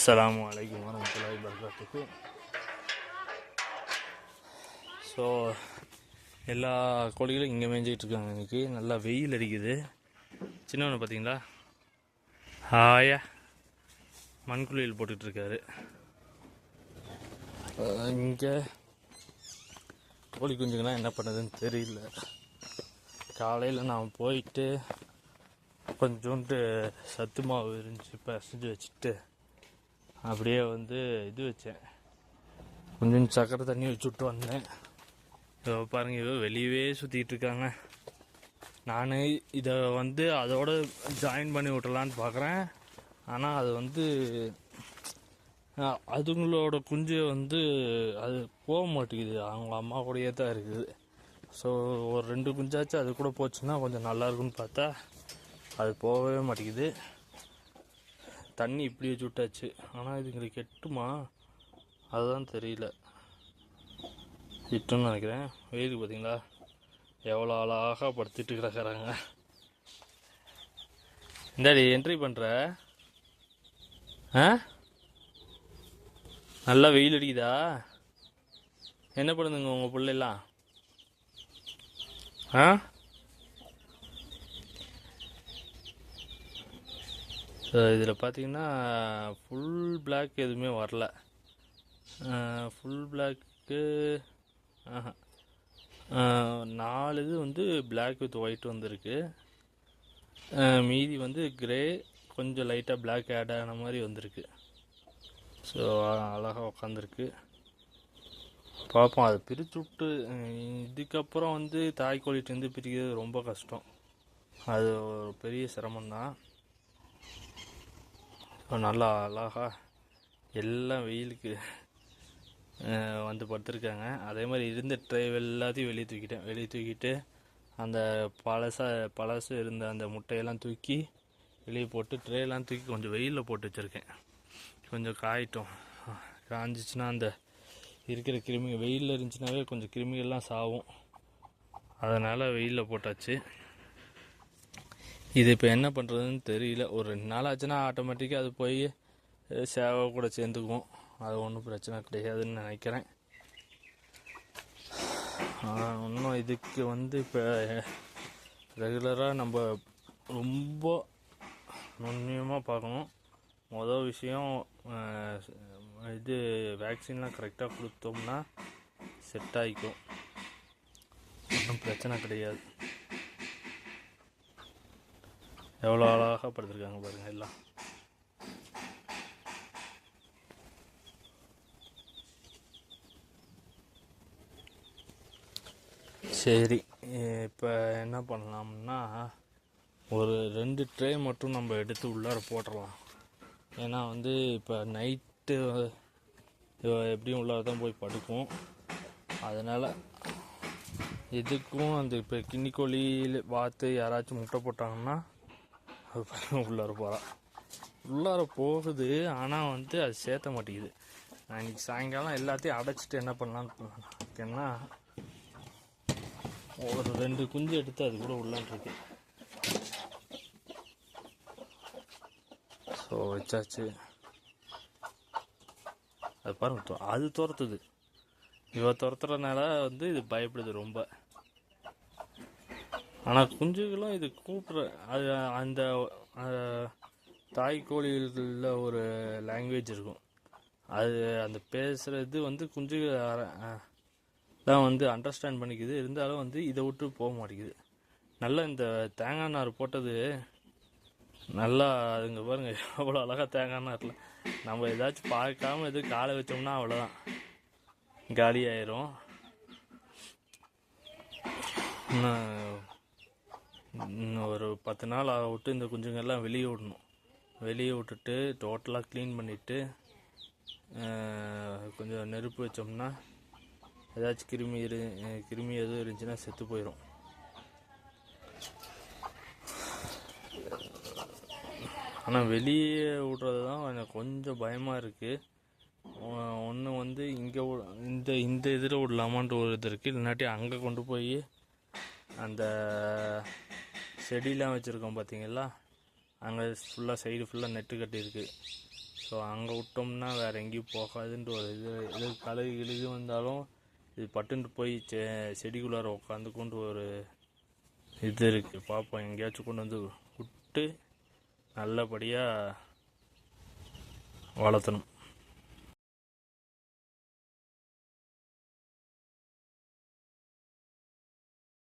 அஸ்லாம் வலைக்கம் வரமத்துல்லாஹி வபரகாத்துக்கு ஸோ எல்லா கோழிகளும் இங்கே மேய்ஞ்சிக்கிட்டு இருக்காங்க இன்னைக்கு. நல்லா வெயில் அடிக்குது. சின்னவனை பார்த்தீங்களா? ஹாயா. மண்குளியல் போட்டுட்ருக்காரு இங்கே கோழி குஞ்சுங்களாம் என்ன பண்ணுதுன்னு தெரியல. காலையில் நான் போயிட்டு கொஞ்சோண்டு சத்து மாவு இருந்துச்சு பிசைஞ்சு வச்சுட்டு அப்படியே வந்து இது வச்சேன். கொஞ்சம் சக்கரை தண்ணி வச்சு விட்டு வந்தேன். இதோ பாருங்க இதோ வெளியவே சுற்றிக்கிட்டு இருக்காங்க. நான் இதை வந்து அதோட ஜாயின் பண்ணி விட்டலான்னு பார்க்குறேன் ஆனால் அது வந்து அதுங்களோட குஞ்சு வந்து அது போக மாட்டேங்குது. அவங்க அம்மா கூடயே தான் இருக்குது. ஸோ ஒரு ரெண்டு குஞ்சாச்சும் அது கூட போச்சுன்னா கொஞ்சம் நல்லா இருக்கும்னு பார்த்தா அது போகவே மாட்டேங்குது. தண்ணி இப்படி வச்சு விட்டாச்சு. ஆனால் இதுங்களுக்கு கெட்டுமா? அதுதான் தெரியல. இட்டுன்னு நினைக்கிறேன். வெயிலுக்கு பார்த்தீங்களா எவ்வளோ அழகாக படுத்துட்டு கிடக்குறாங்க. இந்தாடி என்ட்ரி பண்ணுற ஆ? நல்லா வெயில் அடிக்குதா? என்ன பண்ணுதுங்க உங்கள் பிள்ளைலாம்? ஆ? ஸோ இதில் பார்த்தீங்கன்னா ஃபுல் பிளாக் எதுவுமே வரல. ஃபுல் பிளாக்கு நாலு இது வந்து பிளாக் வித் ஒயிட் வந்திருக்கு. மீதி வந்து கிரே கொஞ்சம் லைட்டாக பிளாக் ஆட் ஆன மாதிரி வந்திருக்கு. ஸோ அழகாக உக்காந்துருக்கு. பார்ப்போம் அதை பிரித்து விட்டு இதுக்கப்புறம் வந்து தாய்க்கோழிட்டேருந்து பிரிக்கிறது ரொம்ப கஷ்டம். அது ஒரு பெரிய சிரமம்தான். நல்லா அழகா எல்லாம் வெயிலுக்கு வந்து படுத்துருக்காங்க. அதே மாதிரி இருந்த ட்ரை எல்லாத்தையும் வெளியே தூக்கிட்டேன். வெளியே தூக்கிட்டு அந்த பழசாக பழசு இருந்த அந்த முட்டையெல்லாம் தூக்கி வெளியே போட்டு ட்ரேலாம் தூக்கி கொஞ்சம் வெயிலில் போட்டு வச்சுருக்கேன். கொஞ்சம் காயிட்டோம். காஞ்சிச்சுன்னா அந்த இருக்கிற கிருமி வெயிலில் இருந்துச்சுனாவே கொஞ்சம் கிருமிகள்லாம் சாவும். அதனால் வெயிலில் போட்டாச்சு. இது இப்போ என்ன பண்ணுறதுன்னு தெரியல. ஒரு ரெண்டு நாள் ஆச்சுன்னா ஆட்டோமேட்டிக்காக அது போய் சேவை கூட சேர்ந்துக்கும் அது ஒன்றும் பிரச்சனை கிடையாதுன்னு நினைக்கிறேன். இன்னும் இதுக்கு வந்து இப்போ ரெகுலராக நம்ம ரொம்ப நுண்ணியமாக பார்க்கணும். மொதல் விஷயம் இது வேக்சின்லாம் கரெக்டாக கொடுத்தோம்னா செட் ஆகிக்கும் ஒன்றும் பிரச்சனை கிடையாது. எவ்வளோ அழகாக படுத்துருக்காங்க பாருங்கள் எல்லாம். சரி இப்போ என்ன பண்ணலாம்னா ஒரு ரெண்டு ட்ரே மட்டும் நம்ம எடுத்து உள்ளார போட்டுடலாம் ஏன்னா வந்து இப்போ நைட்டு எப்படியும் உள்ளார தான் போய் படுக்கும். அதனால் எதுக்கும் அந்த இப்போ கிண்ணிக்கோழி வாத்து யாராச்சும் முட்டை போட்டாங்கன்னா அது பாருங்கள் உள்ளார போகிறா உள்ளார போகுது ஆனால் வந்து அது சேர்த்த மாட்டேங்குது. நான் இன்னைக்கு சாயங்காலம் எல்லாத்தையும் அடைச்சிட்டு என்ன பண்ணலான்னு இருக்கேன்னா ஒரு ரெண்டு குஞ்சு எடுத்து அது கூட உள்ளான்ட்ருக்கு ஸோ வச்சாச்சு. அது பாருங்க அது துரத்துது. இவ துரத்துறதுனால வந்து இது பயப்படுது ரொம்ப. ஆனால் குஞ்சுகளும் இது கூப்பிட்ற அது அந்த தாய் கோழிகளில் ஒரு லாங்குவேஜ் இருக்கும். அது அந்த பேசுகிறது வந்து குஞ்சுகள் தான் வந்து அண்டர்ஸ்டாண்ட் பண்ணிக்குது. இருந்தாலும் வந்து இதை விட்டு போக மாட்டேங்குது. நல்லா இந்த தேங்காய் நார் போட்டது நல்லா அதுங்க பாருங்க அவ்வளோ அழகாக தேங்காய் நாரில். நம்ம ஏதாச்சும் பார்க்காம எது காலை வச்சோம்னா அவ்வளோதான் காலி ஆயிரும். ஒரு பத்து நாள் ஆக விட்டு இந்த குஞ்சுங்கள்லாம் வெளியே விடணும். வெளியே விட்டுட்டு டோட்டலாக க்ளீன் பண்ணிவிட்டு கொஞ்சம் நெருப்பு வச்சோம்னா ஏதாச்சும் கிருமி இரு கிருமி எதுவும் இருந்துச்சுன்னா செத்து போயிடும் ஆனால் வெளியே விடுறது தான் எனக்கு கொஞ்சம் பயமாக இருக்குது ஒன்று வந்து இங்கே இந்த இந்த இதில் விடலாமான்ற ஒரு இது இருக்குது இல்லாட்டி அங்கே கொண்டு போய் அந்த செடியெலாம் வச்சுருக்கோம் பார்த்தீங்களா அங்கே ஃபுல்லாக சைடு ஃபுல்லாக நெட்டு கட்டியிருக்கு ஸோ அங்கே விட்டோம்னா வேறு எங்கேயும் போகாதுன்ட்டு ஒரு இது இது கழுகு கிழுகு வந்தாலும் இது பட்டுன்ட்டு போய் செ செடிக்குள்ளார உட்காந்துக்கொண்டு ஒரு இது இருக்குது பார்ப்போம் எங்கேயாச்சும் கொண்டு வந்து விட்டு நல்லபடியாக வளர்த்தணும்.